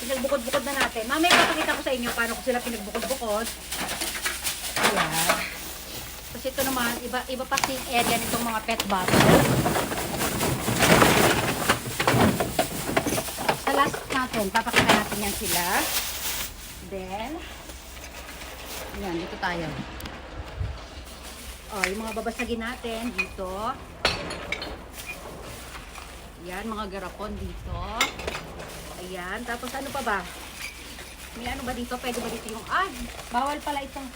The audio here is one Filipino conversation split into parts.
Pinagbukod-bukod na natin. Mamaya papakita ko sa inyo paano ko sila pinagbukod-bukod. Ayan. Kasi ito naman, iba, iba pa yung area nitong mga pet bottle. Sa last natin, papakita natin yan sila. Then, yan, dito tayo. Oh, yung mga babasagin natin dito. Yan, mga garapon dito. Ayan, tapos ano pa ba? May ano ba dito? Pwede ba dito yung, ah, bawal pala itong,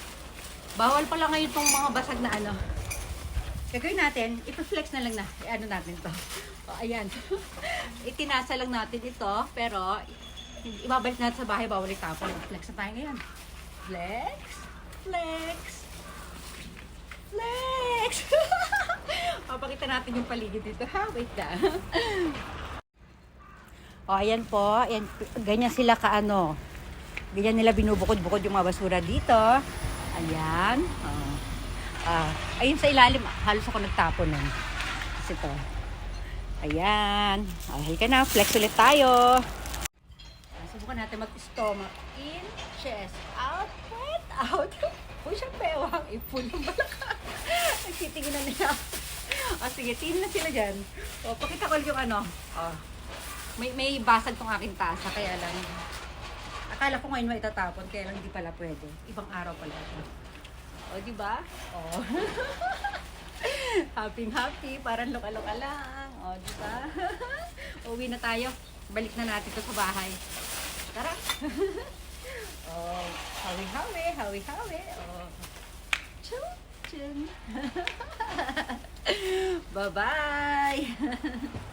bawal pala ngayon itong mga basag na ano. Gagawin natin, ito-flex na lang na, eh, ano natin to. O, ayan. Itinasa lang natin ito, pero ibabalik natin sa bahay, bawal itapon. Flex na tayo ngayon. Flex, flex, flex. Papakita natin yung paligid dito, ha? Wait lang. O, ayan po. Ayan, ganyan sila kaano. Ganyan nila binubukod-bukod yung mga basura dito. Ayan. Oh. Ah, ayun sa ilalim, halos ako nagtapon nun. Kasi ito. Ayan. Ah, halika na, flex ulit tayo. Ah, Subukan natin mag-stomach in, chest out, breath out. Uy, siya pewang, ipon yung balakang. Nagtitingin na nila. Ah, sige, tingin na sila dyan. O, pakita ko yung ano. Oh. May, may basag tong aking tasa, kaya lang. Akala ko ngayon maitatapon, kaya lang hindi pala pwede. Ibang araw pala. ito. O, di ba? O. happy happy, parang loka-loka lang. O, di ba? Uwi na tayo. Balik na natin to sa bahay. Tara. oh, hawi-hawi, hawi-hawi. Oh. Chun, chun. Bye-bye.